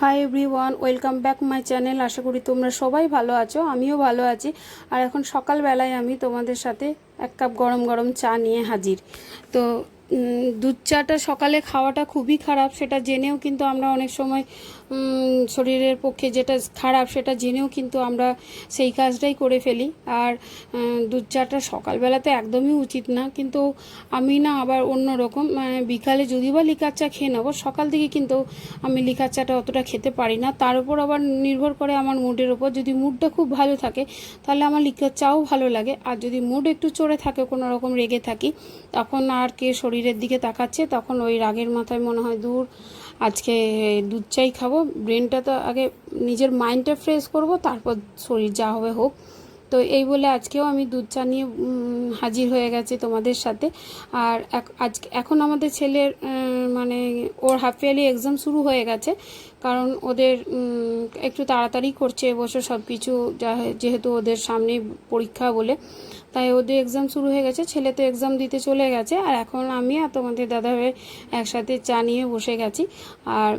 Hi everyone welcome back my channel আশা করি তোমরা সবাই ভালো আছো, আমিও ভালো আছি। আর এখন সকালবেলায় আমি তোমাদের সাথে এক কাপ গরম গরম চা নিয়ে হাজির। তো দুধ চাটা সকালে খাওয়াটা খুবই খারাপ, সেটা জেনেও কিন্তু আমরা অনেক সময় শরীরের পক্ষে যেটা খারাপ সেটা জেনেও কিন্তু আমরা সেই কাজটাই করে ফেলি। আর দুধ চাটা সকালবেলাতে একদমই উচিত না। কিন্তু আমি না আবার অন্য রকম মানে বিকালে যদি বা লিকার চা খেয়ে নেব, সকাল থেকে কিন্তু আমি লিকার চাটা অতটা খেতে পারি না। তার উপর আবার নির্ভর করে আমার মুডের ওপর যদি মুডটা খুব ভালো থাকে, তাহলে আমার লিকার চাও ভালো লাগে। আর যদি মুড একটু চড়ে থাকে, কোনো রকম রেগে থাকি, তখন আর কে শরীরের দিকে তাকাচ্ছে, তখন ওই রাগের মাথায় মনে হয় দূর আজকে দুধ চাই খাব। ব্রেনটা তো আগে নিজের মাইন্ডটা ফ্রেশ করব, তারপর শরীর যা হবে হোক। তো এই বলে আজকেও আমি দুধ চা নিয়ে হাজির হয়ে গেছে তোমাদের সাথে। আর আজকে, এখন আমাদের ছেলের মানে ওর হাফ ইয়ারলি এক্সাম শুরু হয়ে গেছে। কারণ ওদের একটু তাড়াতাড়ি করছে এবছর সব কিছু যেহেতু ওদের সামনে পরীক্ষা বলে। তাই ওদের এক্সাম শুরু হয়ে গেছে, ছেলে তো এক্সাম দিতে চলে গেছে, আর এখন আমি আর তোমাদের দাদা হয়ে একসাথে চা নিয়ে বসে গেছি। আর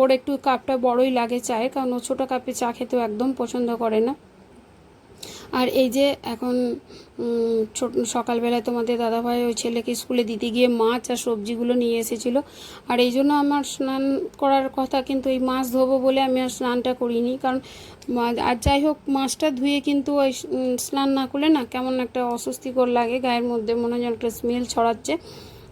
ওর একটু কাপটা বড়ই লাগে চায়ের, কারণ ও ছোটো কাপে চা খেতেও একদম পছন্দ করে না। আর এই যে এখন ছোট, সকালবেলায় তোমাদের দাদাভাই ওই ছেলেকে স্কুলে দিতে গিয়ে মাছ আর সবজিগুলো নিয়ে এসেছিল। আর এই জন্য আমার স্নান করার কথা, কিন্তু এই মাছ ধোবো বলে আমি আর স্নানটা করিনি। কারণ আর যাই হোক, মাছটা ধুয়ে কিন্তু ওই স্নান না করলে না কেমন একটা অস্বস্তিকর লাগে, গায়ের মধ্যে মনে হয় একটা স্মেল ছড়াচ্ছে।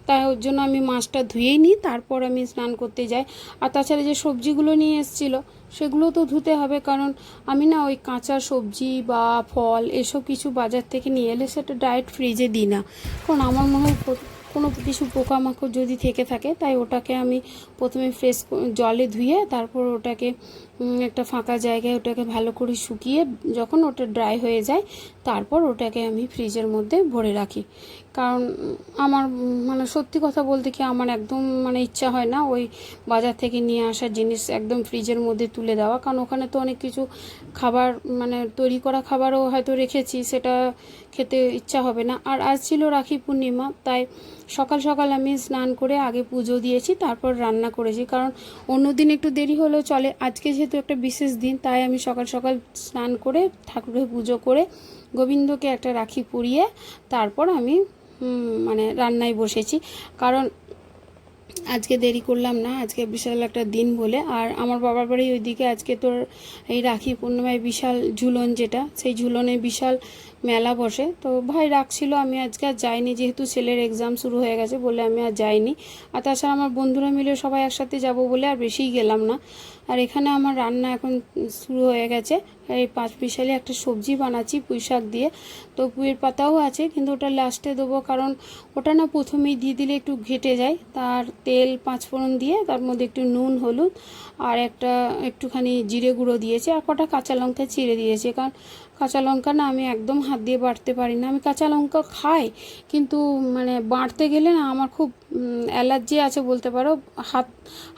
তাই ওর জন্য আমি মাছটা ধুয়েই নিই, তারপর আমি স্নান করতে যাই। আর তাছাড়া যে সবজিগুলো নিয়ে এসেছিল, সেগুলো তো ধুতে হবে, কারণ আমি না ওই কাঁচা সবজি বা ফল এসব কিছু বাজার থেকে নিয়ে এলে সেটা ডায়েট ফ্রিজে দিই না। কারণ আমার মনে হয় কোনো কিছু পোকামাকড় যদি থেকে থাকে, তাই ওটাকে আমি প্রথমে ফ্রেশ জলে ধুয়ে তারপর ওটাকে একটা ফাঁকা জায়গায় ওটাকে ভালো করে শুকিয়ে যখন ওটা ড্রাই হয়ে যায়, তারপর ওটাকে আমি ফ্রিজের মধ্যে ভরে রাখি। কারণ আমার মানে সত্যি কথা বলতে কি আমার একদম মানে ইচ্ছা হয় না ওই বাজার থেকে নিয়ে আসা জিনিস একদম ফ্রিজের মধ্যে তুলে দেওয়া। কারণ ওখানে তো অনেক কিছু খাবার মানে তৈরি করা খাবারও হয়তো রেখেছি, সেটা খেতে ইচ্ছা হবে না। আর আজ ছিল রাখি পূর্ণিমা, তাই সকাল সকাল আমি স্নান করে আগে পুজো দিয়েছি, তারপর রান্না করেছি। কারণ অন্য দিন একটু দেরি হলেও চলে, আজকে যেহেতু একটা বিশেষ দিন, তাই আমি সকাল সকাল স্নান করে, ঠাকুরের পুজো করে, গোবিন্দকে একটা রাখি পরিয়ে তারপর আমি মানে রান্নায় বসেছি। কারণ আজকে দেরি করলাম না, আজকে বিশাল একটা দিন বলে। আর আমার বাবার বাড়ি ওইদিকে আজকে তোর এই রাখি পূর্ণিমায় বিশাল ঝুলন যেটা, সেই ঝুলনে বিশাল মেলা বসে। তো ভাই রাখছিল, আমি আজকে আর যাইনি, যেহেতু ছেলের এক্সাম শুরু হয়ে গেছে বলে আমি আর যাইনি। আর তাছাড়া আমার বন্ধুরা মিলে সবাই একসাথে যাব বলে আর বেশিই গেলাম না। আর এখানে আমার রান্না এখন শুরু হয়ে গেছে। এই পাঁচ মিশালি একটা সবজি বানাচ্ছি পুঁই শাক দিয়ে। তো পুঁয়ের পাতাও আছে, কিন্তু ওটা লাস্টে দেবো কারণ ওটা না প্রথমেই দিয়ে দিলে একটু ঘেটে যায়। তার তেল পাঁচ ফোড়ন দিয়ে তার মধ্যে একটু নুন, হলুদ আর একটা একটুখানি জিরে গুঁড়ো দিয়েছে। আর কটা কাঁচা লঙ্কা চিড়ে দিয়েছে। কারণ কাঁচা লঙ্কা না আমি একদম হাত দিয়ে বাটতে পারি না। আমি কাঁচা লঙ্কা খাই, কিন্তু মানে বাঁটতে গেলে না আমার খুব অ্যালার্জি আছে বলতে পারো। হাত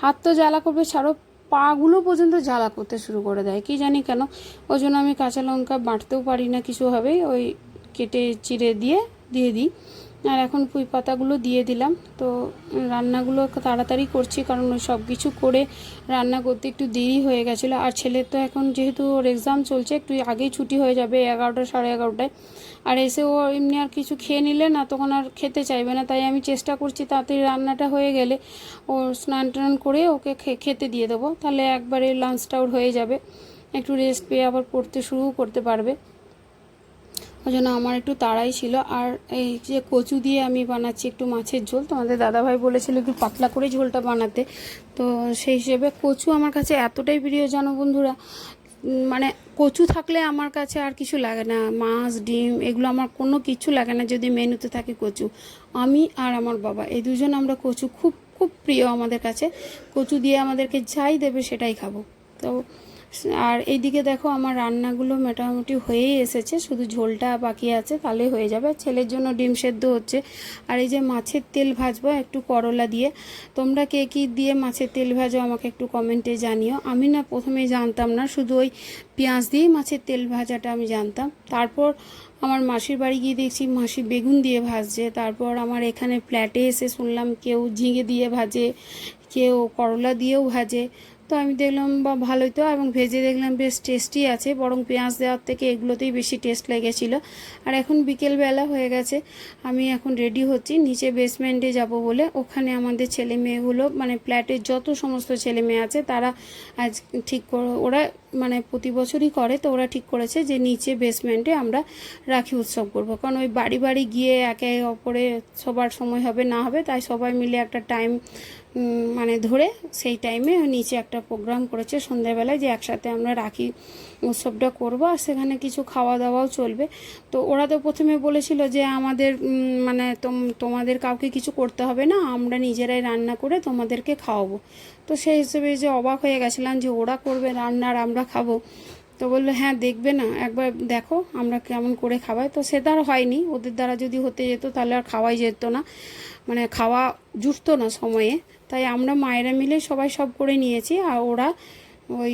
হাত তো জ্বালা করবে, ছাড়ো, পাগুলো পর্যন্ত জ্বালা করতে শুরু করে দেয়। কি জানি কেন, ওই জন্য আমি কাঁচা লঙ্কা বাঁটতেও পারি না কিছুভাবেই ওই কেটে চিড়ে দিয়ে দিয়ে দিই। আর এখন পুঁই পাতাগুলো দিয়ে দিলাম। তো রান্নাগুলো তাড়াতাড়ি করছি কারণ সব কিছু করে রান্না করতে একটু দেরি হয়ে গেছিল। আর ছেলের তো এখন যেহেতু ওর এক্সাম চলছে, একটু আগেই ছুটি হয়ে যাবে এগারোটা সাড়ে এগারোটায়। আর এসে ও এমনি আর কিছু খেয়ে নিলে না, তখন আর খেতে চাইবে না। তাই আমি চেষ্টা করছি তাড়াতাড়ি রান্নাটা হয়ে গেলে ও স্নান টান করে ওকে খেতে দিয়ে দেবো। তাহলে একবারে লাঞ্চটা ওর হয়ে যাবে। একটু রেস্ট পেয়ে আবার পড়তে শুরুও করতে পারবে। ওই জন্য আমার একটু তাড়াই ছিল। আর এই যে কচু দিয়ে আমি বানাচ্ছি একটু মাছের ঝোল, তোমাদের দাদাভাই বলেছিল একটু পাতলা করে ঝোলটা বানাতে। তো সেই হিসেবে কচু আমার কাছে এতটাই প্রিয় জানো বন্ধুরা মানে কচু থাকলে আমার কাছে আর কিছু লাগে না। মাছ, ডিম, এগুলো আমার কোনো কিছু লাগে না যদি মেনুতে থাকে কচু। আমি আর আমার বাবা, এই দুজন আমরা কচু খুব খুব প্রিয় আমাদের কাছে। কচু দিয়ে আমাদেরকে যাই দেবে সেটাই খাব। তো আর এইদিকে দেখো আমার রান্নাগুলো মোটামুটি হয়েই এসেছে, শুধু ঝোলটা বাকি আছে, তাহলে হয়ে যাবে। ছেলের জন্য ডিম সেদ্ধ হচ্ছে। আর এই যে মাছের তেল ভাজবো একটু করলা দিয়ে। তোমরা কে কী দিয়ে মাছের তেল ভাজো আমাকে একটু কমেন্টে জানিও। আমি না প্রথমে জানতাম না, শুধু ওই পেঁয়াজ দিয়েই মাছের তেল ভাজাটা আমি জানতাম। তারপর আমার মাসির বাড়ি গিয়ে দেখছি মাসি বেগুন দিয়ে ভাজছে। তারপর আমার এখানে ফ্ল্যাটে এসে শুনলাম কেউ ঝিঙে দিয়ে ভাজে, কেউ করলা দিয়েও ভাজে। তো আমি দেখলাম, বা ভালোই তো, এবং ভেজে দেখলাম বেশ টেস্টি আছে, বরং পেঁয়াজ দেওয়ার থেকে এগুলোতেই বেশি টেস্ট লেগেছিলো। আর এখন বিকেলবেলা হয়ে গেছে, আমি এখন রেডি হচ্ছি, নিচে বেসমেন্টে যাব বলে। ওখানে আমাদের ছেলে মেয়েগুলো মানে ফ্ল্যাটের যত সমস্ত ছেলে মেয়ে আছে, তারা আজ ঠিক করে, ওরা মানে প্রতি বছরই করে, তো ওরা ঠিক করেছে যে নিচে বেসমেন্টে আমরা রাখি উৎসব করব। কারণ ওই বাড়ি বাড়ি গিয়ে একে অপরে সবার সময় হবে, না হবে, তাই সবাই মিলে একটা টাইম মানে ধরে সেই টাইমে নিচে একটা প্রোগ্রাম করেছে, সন্ধ্যাবেলায় যে একসাথে আমরা রাখি, উৎসবটা করব আর সেখানে কিছু খাওয়া দাওয়াও চলবে। তো ওরা তো প্রথমে বলেছিল যে আমাদের মানে তোম- তোমাদের কাউকে কিছু করতে হবে না, আমরা নিজেরাই রান্না করে তোমাদেরকে খাওয়াবো। তো সেই হিসেবে যে অবাক হয়ে গেছিলাম যে ওরা করবে রান্না আর আমরা খাব। তো বলল হ্যাঁ দেখবে না, একবার দেখো আমরা কেমন করে খাওয়াই তো সেটা আর হয়নি, ওদের দ্বারা যদি হতে যেত তাহলে আর খাওয়াই যেত না। মানে খাওয়া জুটতো না সময়ে। তাই আমরা মায়েরা মিলে সবাই সব করে নিয়েছি আর ওরা ওই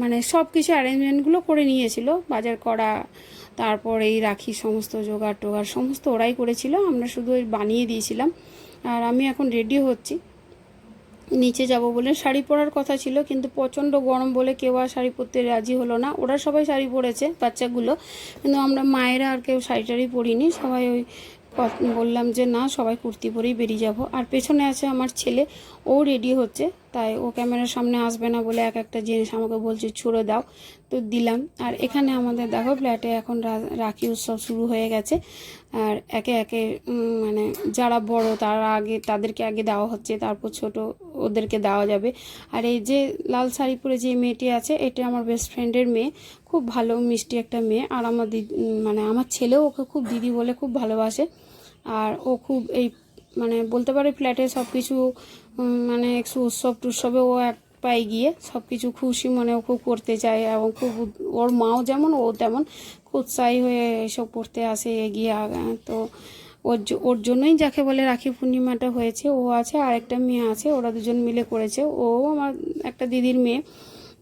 মানে সব কিছু অ্যারেঞ্জমেন্টগুলো করে নিয়েছিল, বাজার করা, তারপর এই রাখি সমস্ত, জোগাড় টোগাড় সমস্ত ওরাই করেছিল, আমরা শুধু ওই বানিয়ে দিয়েছিলাম। আর আমি এখন রেডি হচ্ছি। নিচে যাব বলে শাড়ি পরার কথা ছিল, কিন্তু প্রচণ্ড গরম বলে কেউ আর শাড়ি পরতে রাজি হলো না। ওরা সবাই শাড়ি পরেছে, বাচ্চাগুলো। কিন্তু আমরা মায়েরা আর কেউ শাড়ি টাড়ি পরিনি, সবাই ওই বললাম যে, না, সবাই কুর্তি পরেই বেরিয়ে যাব। আর পেছনে আছে আমার ছেলে। ও রেডি হচ্ছে, তাই ও ক্যামেরার সামনে আসবে না বলে এক একটা জিনিস আমাকে বলছে, ছুড়ে দাও। তো দিলাম। আর এখানে আমাদের দেখো, ফ্ল্যাটে এখন রাখি উৎসব শুরু হয়ে গেছে। আর একে একে মানে যারা বড়, তারা আগে, তাদেরকে আগে দেওয়া হচ্ছে, তারপর ছোট ওদেরকে দেওয়া যাবে। আর এই যে লাল শাড়ি পরে যে মেয়েটি আছে, এটা আমার বেস্ট ফ্রেন্ডের মেয়ে। খুব ভালো, মিষ্টি একটা মেয়ে। আর আমার মানে আমার ছেলেও ওকে খুব দিদি বলে খুব ভালোবাসে। আর ও খুব এই মানে বলতে পারে ফ্ল্যাটে সব কিছু মানে একটু উৎসব টুৎসবে ও এক পায়ে গিয়ে সব কিছু খুশি মনে ও খুব করতে চায় এবং খুব ওর মাও যেমন, ও তেমন খুব উৎসাহী হয়ে এসব করতে আসে, এগিয়ে তো ওর ওর জন্যই যাকে বলে রাখি পূর্ণিমাটা হয়েছে, ও আছে আর একটা মেয়ে আছে, ওরা দুজন মিলে করেছে, ও আমার একটা দিদির মেয়ে।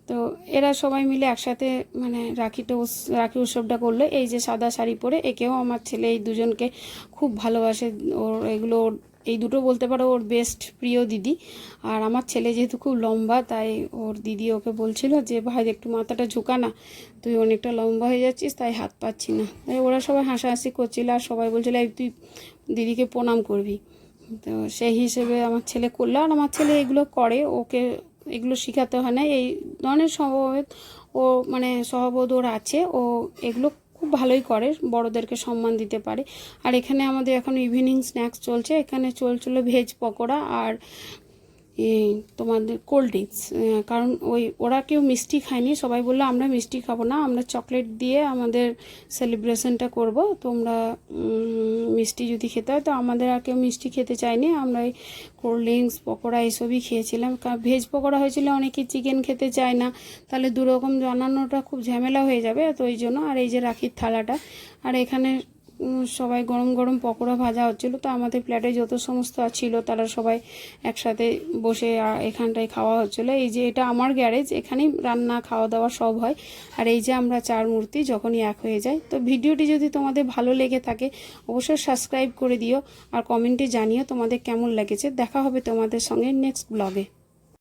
তো এরা সবাই মিলে একসাথে মানে রাখিটা রাখি উৎসবটা করল। এই যে সাদা শাড়ি পরে একেও আমার ছেলে এই দুজনকে খুব ভালোবাসে। ওর এগুলো এই দুটো বলতে পারো ওর বেস্ট প্রিয় দিদি। আর আমার ছেলে যেহেতু খুব লম্বা, তাই ওর দিদি ওকে বলছিল যে, ভাই, একটু মাথাটা ঝুঁকা না। তুই অনেকটা লম্বা হয়ে যাচ্ছিস, তাই হাত পাচ্ছি না। তাই ওরা সবাই হাসাহাসি করছিল আর সবাই বলছিল তুই দিদিকে প্রণাম করবি। তো সেই হিসেবে আমার ছেলে করল। আর আমার ছেলে এগুলো করে, ওকে এগুলো শেখাতে হয় না। এই ধরনের সমবেত ও মানে সহবোধ ওর আছে। ও এগুলো খুব ভালোই করে, বড়োদেরকে সম্মান দিতে পারে। আর এখানে আমাদের এখন ইভিনিং স্ন্যাক্স চলছে। এখানে চলছিল ভেজ পকোড়া আর তোমাদের কোল্ড ড্রিঙ্কস কারণ ওই, ওরা কেউ মিষ্টি খায়নি, সবাই বলল, আমরা মিষ্টি খাব না, আমরা চকলেট দিয়ে আমাদের সেলিব্রেশনটা করব, তোমরা মিষ্টি যদি খেতে হয়, তো আমাদের আর কেউ মিষ্টি খেতে চায়নি, আমরা এই কোল্ড ড্রিঙ্কস পকোড়া এসবই খেয়েছিলাম, কারণ ভেজ পকোড়া হয়েছিল, অনেকে চিকেন খেতে চায় না, তাহলে দুরকম জানানোটা খুব ঝামেলা হয়ে যাবে, তো ওই জন্য, আর এই যে রাখির থালাটা, আর এখানে সবাই গরম গরম পকোড়া ভাজা হচ্ছিল। তো আমাদের ফ্ল্যাটে যত সমস্ত ছিল, তারা সবাই একসাথে বসে এখানটায় খাওয়া হচ্ছিল। এই যে এটা আমার গ্যারেজ, এখানেই রান্না, খাওয়া দাওয়া সব হয়। আর এই যে আমরা চার মূর্তি যখনই এক হয়ে যায়, তো ভিডিওটি যদি তোমাদের ভালো লেগে থাকে, অবশ্যই সাবস্ক্রাইব করে দিও। আর কমেন্টে জানিও তোমাদের কেমন লেগেছে। দেখা হবে তোমাদের সঙ্গে নেক্সট ব্লগে